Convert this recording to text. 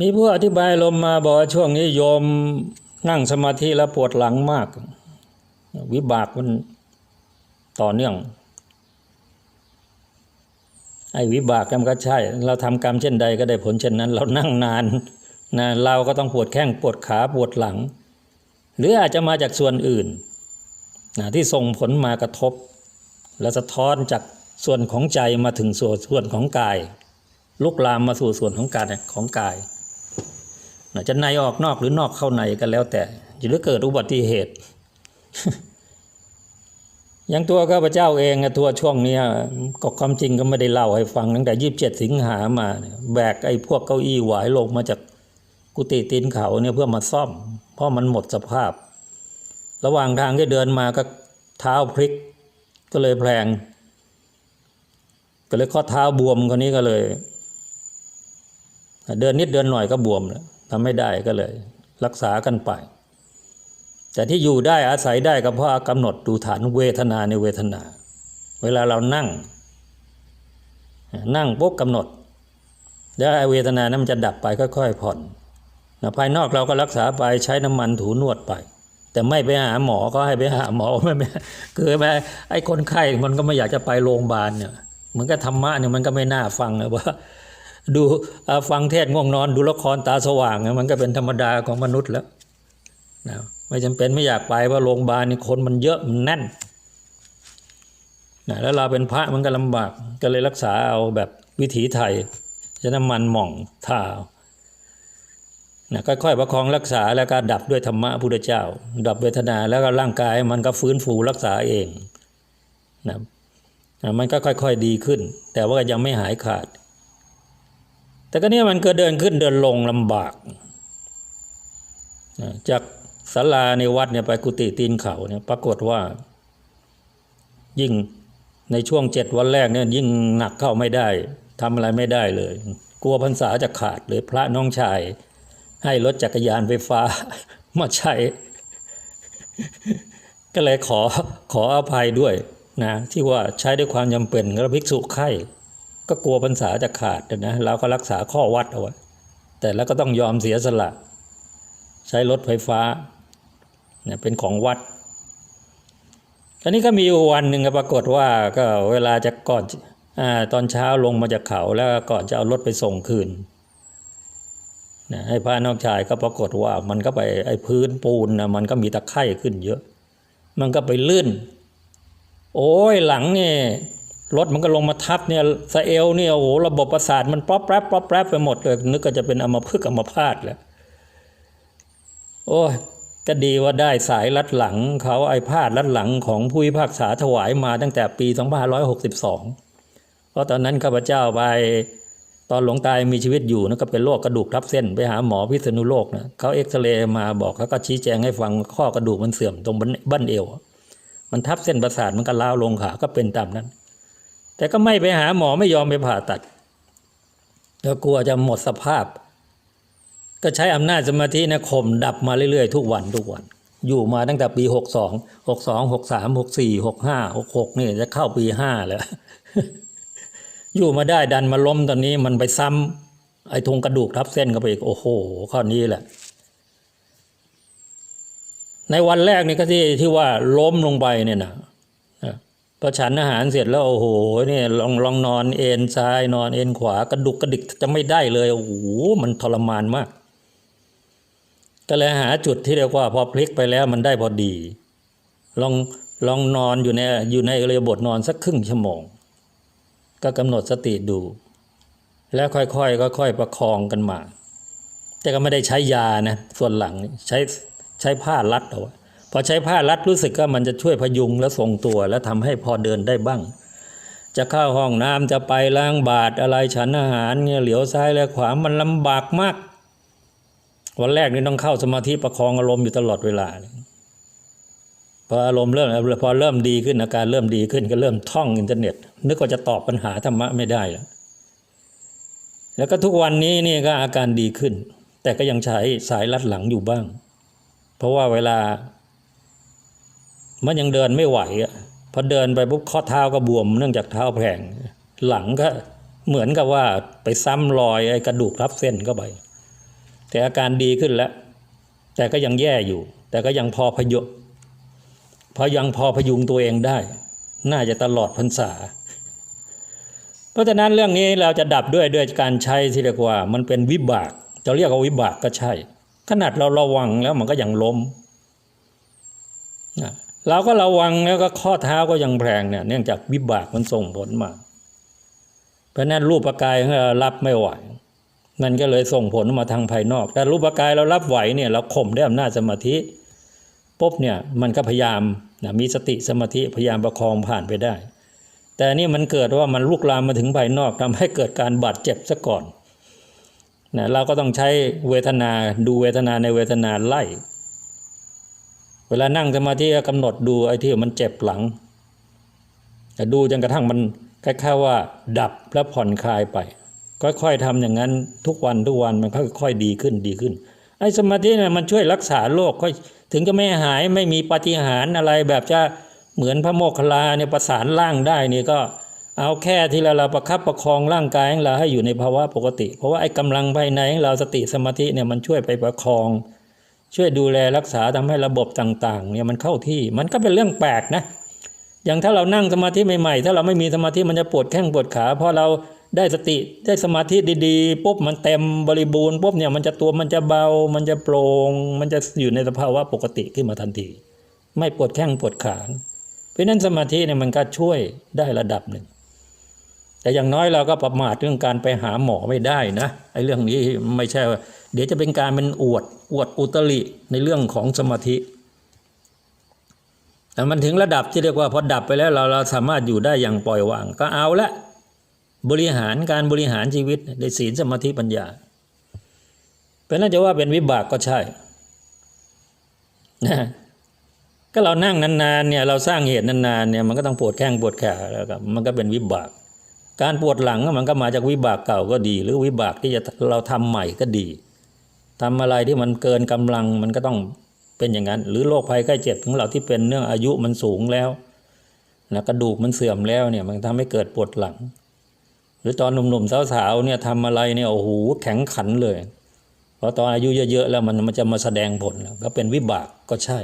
มีผู้อธิบายลมมาบอกว่าช่วงนี้โยมนั่งสมาธิแล้วปวดหลังมาก วิบากมันต่อเนื่อง ไอ้วิบากมันก็ใช่ เราทำกรรมเช่นใดก็ได้ผลเช่นนั้น เรานั่งนานนะเราก็ต้องปวดแข้งปวดขาปวดหลัง หรืออาจจะมาจากส่วนอื่นนะที่ส่งผลมากระทบ และสะท้อนจากส่วนของใจมาถึงส่วนส่วนของกาย ลุกลามมาสู่ส่วนของกายของกาย จะในออกนอกหรือนอกเข้าในก็แล้วแต่หรือเกิดอุบัติเหตุอย่างตัวข้าพเจ้าเองอะตัวช่วงนี้ก็ความจริงก็ไม่ได้เล่าให้ฟังตั้งแต่ยี่สิบเจ็ดสิงหามา แบกไอ้พวกเก้าอี้หวายลงมาจากกุฏิตีนเขาเนี่ยเพื่อมาซ่อม เพราะมันหมดสภาพ ระหว่างทางที่เดินมาก็เท้าพลิก ก็เลยแพลงก็เลยข้อเท้าบวมคนนี้ก็เลย เดินนิดเดินหน่อยก็บวมแล้ว ทำไม่ได้ก็เลย รักษากันไป แต่ที่อยู่ได้อาศัยได้ก็เพราะกำหนดดูฐานเวทนาในเวทนา เวลาเรานั่ง นั่งปุ๊บกำหนด แล้วไอ้เวทนานั้นมันจะดับไปค่อยๆผ่อนนะภายนอกเราก็รักษาไปใช้น้ำมันถูนวดไป แต่ไม่ไปหาหมอก็ให้ไปหาหมอไม่ไม่คือไปไอ้คนไข้มันก็ไม่อยากจะไปโรงพยาบาลเนี่ยเหมือนกับธรรมะเนี่ยมันก็ไม่น่าฟังนะว่า ดูฟังเทศง่วงนอน ดูละครตาสว่าง มันก็เป็นธรรมดาของมนุษย์แล้วนะไม่จำเป็นไม่อยากไปเพราะโรงพยาบาลนี่คนมันเยอะมันแน่นนะแล้วเราเป็นพระมันก็ลำบากก็เลยรักษาเอาแบบวิถีไทยจะน้ำมันหม่องทานะค่อยๆประคองรักษาแล้วก็ดับด้วยธรรมะพุทธเจ้า ดับเวทนาแล้วก็ร่างกายมันก็ฟื้นฟูรักษาเองนะนะมันก็ค่อยๆดีขึ้น แต่ว่ายังไม่หายขาด แต่ก็เนี่ยมันก็เดินขึ้นเดินลงลำบาก จากศาลาในวัดเนี่ยไปกุฏิตีนเขาเนี่ยปรากฏว่า ยิ่งในช่วงเจ็ดวันแรกเนี่ยยิ่งหนักเข้าไม่ได้ทำอะไรไม่ได้เลย กลัวพรรษาจะขาดเลยพระน้องชาย ให้รถจักรยานไฟฟ้ามาใช้ ก็เลยขอขออภัยด้วยนะที่ว่าใช้ด้วยความจำเป็นแล้วภิกษุไข้ ก็กลัวพรรษาจะขาดนะเราก็รักษาข้อวัดเอาไว้แต่แล้วก็ต้องยอมเสียสละ ใช้รถไฟฟ้าเนี่ยเป็นของวัดทีนี้ก็มีวันหนึ่งปรากฏว่าก็เวลาจะก่อนอตอนเช้าลงมาจากเขาแล้วก่อนจะเอารถไปส่งคืนนะให้พระนอกชายก็ปรากฏว่ามันก็ไปไอ้พื้นปูนนะมันก็มีตะไคร่ขึ้นเยอะ มันก็ไปลื่น โอ้ยหลังเนี่ย รถมันก็ลงมาทับเนี่ยสเอลเนี่ยโอ้โหระบบประสาทมันป๊อปแป๊บป๊อปแป๊บไปหมดเลยนึกก็จะเป็นอัมพฤกษ์อัมพาตแล้วโอ้ยก็ดีว่าได้สายรัดหลังเขาไอพาดรัดหลังของผู้พิพากษาถวายมาตั้งแต่ปี 2562 เพราะตอนนั้นข้าพเจ้าไปตอนหลวงตายมีชีวิตอยู่นะก็เป็นโรคกระดูกทับเส้นไปหาหมอพิษณุโลกนะเขาเอ็กซเรย์มาบอกเขาก็ชี้แจงให้ฟังข้อกระดูกมันเสื่อมตรงบั้นเอว มันทับเส้นประสาทมันก็ล้าวลงขาก็เป็นตามนั้น แต่ก็ไม่ไปหาหมอไม่ยอมไปผ่าตัด แล้วกลัวจะหมดสภาพ ก็ใช้อำนาจสมาธินะข่มดับมาเรื่อยๆ ทุกวันทุกวัน อยู่มาตั้งแต่ปีหกสองหกสองหกสามหกสี่หกห้าหกหกนี่จะเข้าปีห้าแล้ว อยู่มาได้ดันมาล้มตอนนี้มันไปซ้ำไอ้ทงกระดูกทับเส้นเข้าไปอีกโอ้โหข้อนี้แหละในวันแรกนี่ก็ที่ที่ว่าล้มลงไปเนี่ยนะ พอฉันอาหารเสร็จแล้วโอ้โหเนี่ยลองลองนอนเอนซ้ายนอนเอนขวากระดุกกระดิกจะไม่ได้เลยโอ้โหมันทรมานมาก ก็เลยหาจุดที่เรียกว่าพอพลิกไปแล้วมันได้พอดี ลองลองนอนอยู่ในอยู่ในเรียบทนอนสักครึ่งชั่วโมง ก็กำหนดสติดู แล้วค่อยๆค่อยๆประคองกันมา แต่ก็ไม่ได้ใช้ยานะส่วนหลังใช้ใช้ผ้ารัดเอาไว้ พอใช้ผ้ารัดรู้สึกว่ามันจะช่วยพยุงและทรงตัว แล้วทำให้พอเดินได้บ้าง จะเข้าห้องน้ำจะไปล้างบาตรอะไรฉันอาหารเนี่ยเหลียวซ้ายและขวามันลำบากมาก วันแรกนี่ต้องเข้าสมาธิประคองอารมณ์อยู่ตลอดเวลาพออารมณ์เริ่มพอเริ่มดีขึ้นอาการเริ่มดีขึ้นก็เริ่มท่องอินเทอร์เน็ต นึกว่าจะตอบปัญหาธรรมะไม่ได้แล้วแล้วก็ทุกวันนี้นี่ก็อาการดีขึ้น แต่ก็ยังใช้สายรัดหลังอยู่บ้าง เพราะว่าเวลา มันยังเดินไม่ไหวอะพอเดินไปปุ๊บข้อเท้าก็บวมเนื่องจากเท้าแผลงหลังก็เหมือนกับว่าไปซ้ำรอยไอ้กระดูกทับเส้นเข้าไป แต่อาการดีขึ้นแล้ว แต่ก็ยังแย่อยู่ แต่ก็ยังพอพยุพอยังพอพยุงตัวเองได้ น่าจะตลอดพรรษา เพราะฉะนั้นเรื่องนี้เราจะดับด้วยด้วยการใช้ที่เรียกว่า มันเป็นวิบากจะเรียกว่าวิบากก็ใช่ ขนาดเราระวังแล้วมันก็ยังล้มนะ เราก็ระวังแล้วก็ข้อเท้าก็ยังแพงเนี่ยเนื่องจากวิบากมันส่งผลมา เพราะนั้นรูปกายของเรารับไม่ไหวนั่นก็เลยส่งผลมาทางภายนอก แต่รูปกายเรารับไหวเนี่ยเราข่มได้อำนาจสมาธิปุ๊บเนี่ยมันก็พยายามนะมีสติสมาธิพยายามประคองผ่านไปได้ แต่นี่มันเกิดว่ามันลุกลามมาถึงภายนอกทำให้เกิดการบาดเจ็บซะก่อนนะเราก็ต้องใช้เวทนาดูเวทนาในเวทนาไล่ เวลานั่งสมาธิก็กำหนดดูไอ้ที่มันเจ็บหลังแต่ดูจนกระทั่งมันคล้ายๆว่า ดับแล้วผ่อนคลายไป ค่อยๆทำอย่างนั้นทุกวันทุกวันมันค่อยๆดีขึ้นดีขึ้นไอ้สมาธิเนี่ยมันช่วยรักษาโรคค่อยถึงจะไม่หายไม่มีปฏิหารอะไรแบบจะเหมือนพระโมคคัลลาเนี่ยประสานร่างได้นี่ก็เอาแค่ที่เราเราประคับประคองร่างกายของเราให้อยู่ในภาวะปกติ เพราะว่าไอ้กำลังภายในของเราสติสมาธิเนี่ยมันช่วยไปประคอง ช่วยดูแลรักษาทำให้ระบบต่างๆเนี่ยมันเข้าที่มันก็เป็นเรื่องแปลกนะอย่างถ้าเรานั่งสมาธิใหม่ๆ ถ้าเราไม่มีสมาธิมันจะปวดแข้งปวดขาพอเราได้สติได้สมาธิดีๆปุ๊บมันเต็มบริบูรณ์ปุ๊บเนี่ยมันจะตัวมันจะเบา มันจะโปร่งมันจะอยู่ในสภาวะปกติขึ้นมาทันที ไม่ปวดแข้งปวดขาเพราะฉะนั้นสมาธิเนี่ยมันก็ช่วยได้ระดับหนึ่ง แต่อย่างน้อยเราก็ประมาทเรื่องการไปหาหมอไม่ได้นะไอ้เรื่องนี้ไม่ใช่ว่า เดี๋ยวจะเป็นการเป็นอวดอวดอุตริในเรื่องของสมาธิแต่มันถึงระดับที่เรียกว่าพอดับไปแล้วเราเราสามารถอยู่ได้อย่างปล่อยวาง ก็เอาละบริหารการบริหารชีวิตในศีลสมาธิปัญญา เป็นน่าจะว่าเป็นวิบากก็ใช่นะก็เรานั่งนานๆเนี่ยเราสร้างเหตุนานๆเนี่ยมันก็ต้องปวดแข้งปวดขาแล้วก็มันก็เป็นวิบาก การปวดหลังมันก็มาจากวิบากเก่าก็ดี หรือวิบากที่จะเราทำใหม่ก็ดี ทำอะไรที่มันเกินกำลังมันก็ต้องเป็นอย่างนั้น หรือโรคภัยไข้เจ็บของเราที่เป็นเรื่องอายุมันสูงแล้วนะกระดูกมันเสื่อมแล้วเนี่ยมันทำให้เกิดปวดหลัง หรือตอนหนุ่มๆสาวๆเนี่ยทำอะไรเนี่ยโอ้โหแข็งขันเลยเพราะตอนอายุเยอะๆแล้วมันมันจะมาแสดงผลแล้วก็เป็นวิบากก็ใช่